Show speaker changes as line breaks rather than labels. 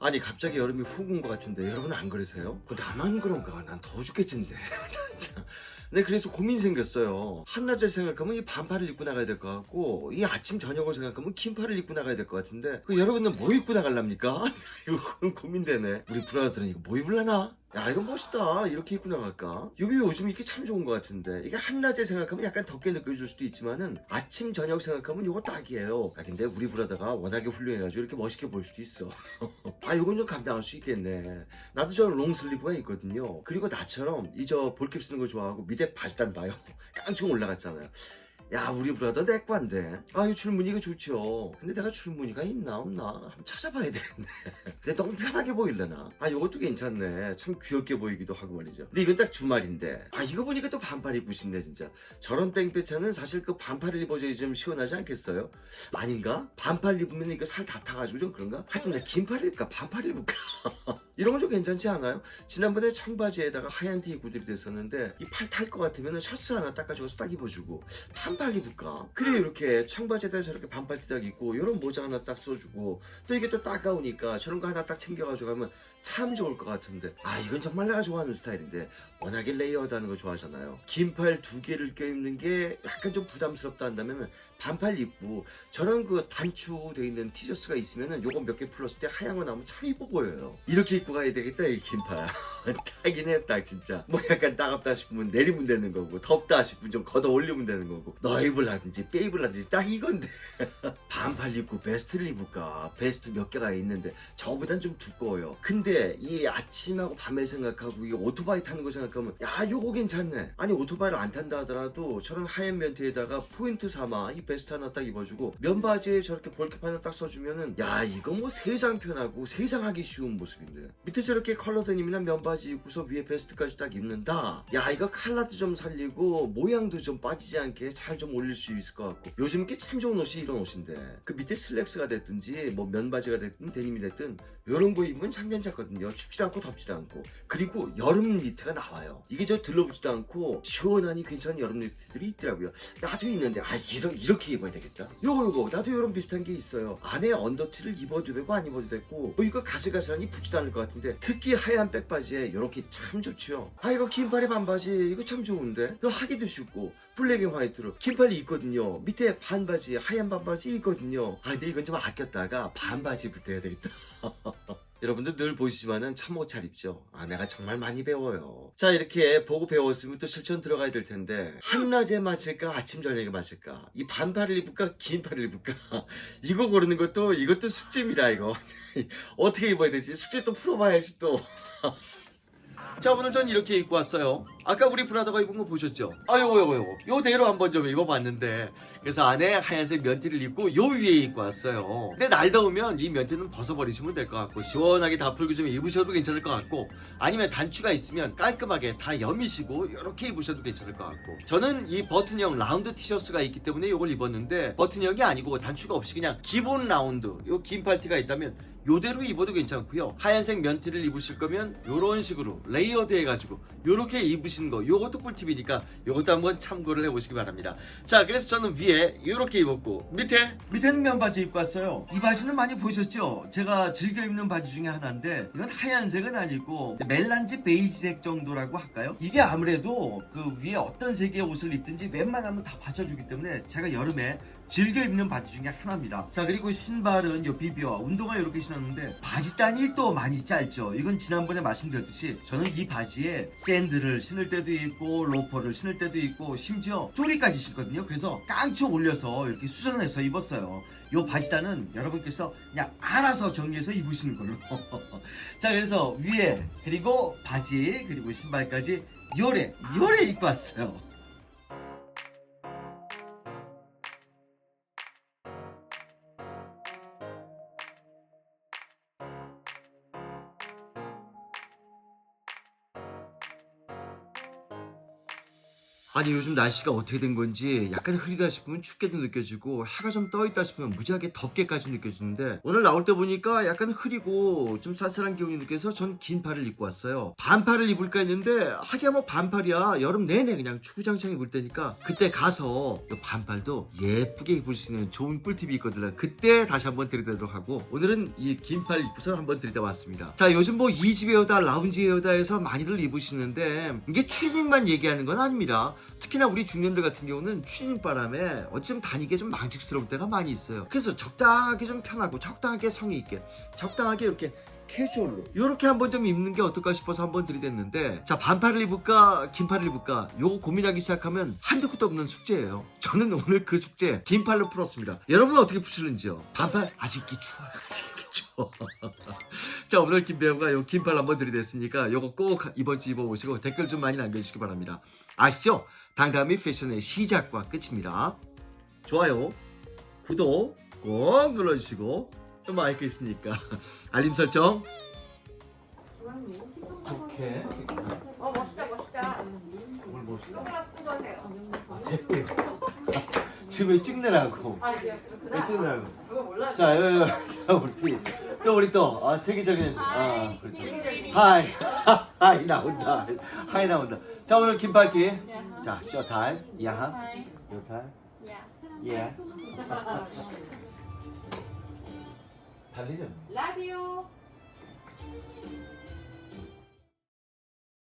아니 갑자기 여름이 훅 온 것 같은데 여러분 안 그러세요? 그 나만 그런가? 난더 죽겠던데 진짜. 네 그래서 고민 생겼어요. 한낮을 생각하면 이 반팔을 입고 나가야 될 것 같고 이 아침 저녁을 생각하면 긴팔을 입고 나가야 될 것 같은데 그 여러분은 뭐 입고 나갈랍니까? 이거 고민되네. 우리 브라더들은 이거 뭐 입을라나? 야 이거 멋있다. 이렇게 입고 나갈까? 이게 요즘 이게 참 좋은 것 같은데. 이게 한낮에 생각하면 약간 덥게 느껴질 수도 있지만은 아침 저녁 생각하면 이거 딱이에요. 아 근데 우리 브라더가 워낙에 훌륭해가지고 이렇게 멋있게 보일 수도 있어. 아 이건 좀 감당할 수 있겠네. 나도 저 롱슬리브가 있거든요. 그리고 나처럼 이 저 볼캡 쓰는 거 좋아하고 밑에 바지단 봐요. 깡총 올라갔잖아요 야 우리 브라더 내 관데. 아이 줄무늬가 좋죠. 근데 내가 줄무늬가 있나 없나? 한번 찾아봐야 되겠네. 근데 너무 편하게 보일려나? 아 이것도 괜찮네. 참 귀엽게 보이기도 하고 말이죠. 근데 이건 딱 주말인데. 아 이거 보니까 또 반팔 입고 싶네 진짜. 저런 땡볕차는 사실 그 반팔을 입어줘야 좀 시원하지 않겠어요? 아닌가? 반팔 입으면 이거 살 다 타가지고 좀 그런가? 하여튼 내가 긴팔 입을까? 반팔 입을까? 이런 건 좀 괜찮지 않아요? 지난번에 청바지에다가 하얀 티 입고 들이댔었는데 이 팔 탈 것 같으면 셔츠 하나 닦아주고 딱 입어주고. 반팔 입을까? 그래 이렇게 청바지에다 저렇게 반팔 티딱 입고 이런 모자 하나 딱 써주고 또 이게 또 따가우니까 저런 거 하나 딱 챙겨가지고 가면 참 좋을 것 같은데. 아 이건 정말 내가 좋아하는 스타일인데. 워낙에 레이어드하는 거 좋아하잖아요. 긴팔 두 개를 껴입는 게 약간 좀 부담스럽다 한다면 반팔 입고 저런 그 단추돼 있는 티셔츠가 있으면은 요거 몇개 풀었을 때 하얀 거 나오면 참 이뻐 보여요. 이렇게 입고 가야 되겠다 이 긴팔. 딱이긴 해딱 진짜. 뭐 약간 따갑다 싶으면 내리면 되는 거고 덥다 싶으면 좀 걷어 올리면 되는 거고. 너입을 하든지 빼입을 하든지 딱 이건데. 반팔 입고 베스트를 입을까? 베스트 몇 개가 있는데 저보단 좀 두꺼워요. 근데 이 아침하고 밤에 생각하고 이 오토바이 타는 거 생각하면 야 요거 괜찮네. 아니 오토바이를 안 탄다 하더라도 저런 하얀 면티에다가 포인트 삼아 이 베스트 하나 딱 입어주고 면바지에 저렇게 볼캡 하나 딱 써주면은 야 이거 뭐 세상 편하고 세상 하기 쉬운 모습인데. 밑에 저렇게 컬러 데님이나 면바지 입고서 위에 베스트까지 딱 입는다. 야 이거 컬러도 좀 살리고 모양도 좀 빠지지 않게 잘 좀 올릴 수 있을 것 같고. 요즘 게 참 좋은 옷이 이런 옷인데. 그 밑에 슬랙스가 됐든지 뭐 면바지가 됐든 데님이 됐든 이런 거 입으면 참 괜찮거든요. 춥지도 않고 덥지도 않고. 그리고 여름 니트가 나와요. 이게 저 들러붙지도 않고 시원하니 괜찮은 여름 니트들이 있더라고요. 나도 있는데 아 이런 이렇게 입어야 되겠다 요거 요거. 나도 이런 비슷한 게 있어요. 안에 언더티를 입어도 되고 안 입어도 되고 뭐 이거 가슬가슬하니 붙지도 않을 것 같은데 특히 하얀 백바지에 이렇게 참 좋죠. 아 이거 긴팔에 반바지 이거 참 좋은데? 이거 하기도 쉽고 블랙 앤 화이트로. 긴팔이 있거든요. 밑에 반바지 하얀 반바지 있거든요. 아 근데 이건 좀 아꼈다가 반바지부터 해야 되겠다 여러분들 늘 보시지만은 참못잘 입죠. 아, 내가 정말 많이 배워요. 자, 이렇게 보고 배웠으면 또 실천 들어가야 될 텐데, 한낮에 맞을까, 아침, 저녁에 맞을까? 이 반팔을 입을까, 긴 팔을 입을까? 이거 고르는 것도, 이것도 숙제입니다, 이거. 어떻게 입어야 되지? 숙제 또 풀어봐야지, 또. 자, 오늘 전 이렇게 입고 왔어요. 아까 우리 브라더가 입은 거 보셨죠? 아, 요거, 요거, 요거. 요대로 한번 좀 입어봤는데, 그래서 안에 하얀색 면티를 입고 요 위에 입고 왔어요. 근데 날 더우면 이 면티는 벗어버리시면 될 것 같고 시원하게 다 풀고 좀 입으셔도 괜찮을 것 같고 아니면 단추가 있으면 깔끔하게 다 여미시고 이렇게 입으셔도 괜찮을 것 같고 저는 이 버튼형 라운드 티셔츠가 있기 때문에 이걸 입었는데 버튼형이 아니고 단추가 없이 그냥 기본 라운드 요 긴 팔티가 있다면 요대로 입어도 괜찮고요. 하얀색 면티를 입으실 거면 요런 식으로 레이어드 해가지고 요렇게 입으시는 거 요것도 꿀팁이니까 요것도 한번 참고를 해보시기 바랍니다. 자 그래서 저는 위에 이렇게 입었고 밑에? 밑에는 면바지 입고 왔어요. 이 바지는 많이 보셨죠? 제가 즐겨 입는 바지 중에 하나인데 이건 하얀색은 아니고 멜란지 베이지색 정도라고 할까요? 이게 아무래도 그 위에 어떤 색의 옷을 입든지 웬만하면 다 받쳐주기 때문에 제가 여름에 즐겨 입는 바지 중에 하나입니다. 자 그리고 신발은 요 비비와 운동화 이렇게 신었는데 바지단이 또 많이 짧죠. 이건 지난번에 말씀드렸듯이 저는 이 바지에 샌들을 신을 때도 있고 로퍼를 신을 때도 있고 심지어 쪼리까지 신거든요. 그래서 깡총 올려서 이렇게 수선해서 입었어요. 요 바지단은 여러분께서 그냥 알아서 정리해서 입으시는 걸로. 자 그래서 위에 그리고 바지 그리고 신발까지 요래 요래 입고 왔어요. 아니 요즘 날씨가 어떻게 된 건지 약간 흐리다 싶으면 춥게도 느껴지고 해가 좀 떠있다 싶으면 무지하게 덥게까지 느껴지는데 오늘 나올 때 보니까 약간 흐리고 좀 쌀쌀한 기운이 느껴서 전 긴 팔을 입고 왔어요. 반팔을 입을까 했는데 하기야 뭐 반팔이야. 여름 내내 그냥 추구장창 입을 때니까 그때 가서 이 반팔도 예쁘게 입을 수 있는 좋은 꿀팁이 있거든요. 그때 다시 한번 들이대도록 하고 오늘은 이 긴팔 입고서 한번 들이대 왔습니다. 자 요즘 뭐 이지웨어다 라운지웨어다 해서 많이들 입으시는데 이게 추닝만 얘기하는 건 아닙니다 특히나 우리 중년들 같은 경우는 추닝 바람에 어쩜 다니기 좀 망측스러울 때가 많이 있어요. 그래서 적당하게 좀 편하고 적당하게 성의 있게 적당하게 이렇게 캐주얼로. 이렇게 한번 좀 입는 게 어떨까 싶어서 한번 들이댔는데 자 반팔을 입을까 긴팔을 입을까 요거 고민하기 시작하면 한두 끝도 없는 숙제예요. 저는 오늘 그 숙제 긴팔로 풀었습니다. 여러분은 어떻게 푸시는지요? 반팔 아직 입기 추워요 아직 입기 추워 자 오늘 김 배우가 요 긴팔 한번 들이댔으니까 요거 꼭 이번 주 입어보시고 댓글 좀 많이 남겨주시기 바랍니다. 아시죠? 당감이 패션의 시작과 끝입니다. 좋아요 구독 꼭 눌러주시고 또 마이크 있으니까. 알림 설정. 오케이.
어 멋있다 멋있다.
뭘 보시나?
선글라스 쓰고 하세요.
지금 왜 찍느라고?
아 이게
왜
그렇구나.
찍느라고?
저거 몰라.
자, 여, 여, 자 우리 또 우리 또 아, 세계적인 아, 우리 또
세계적인.
하이. 하이 나온다. 하이 나온다. 자 오늘 김밥기. 자 쇼타임. 야하 요타임. 예 달리는
라디오.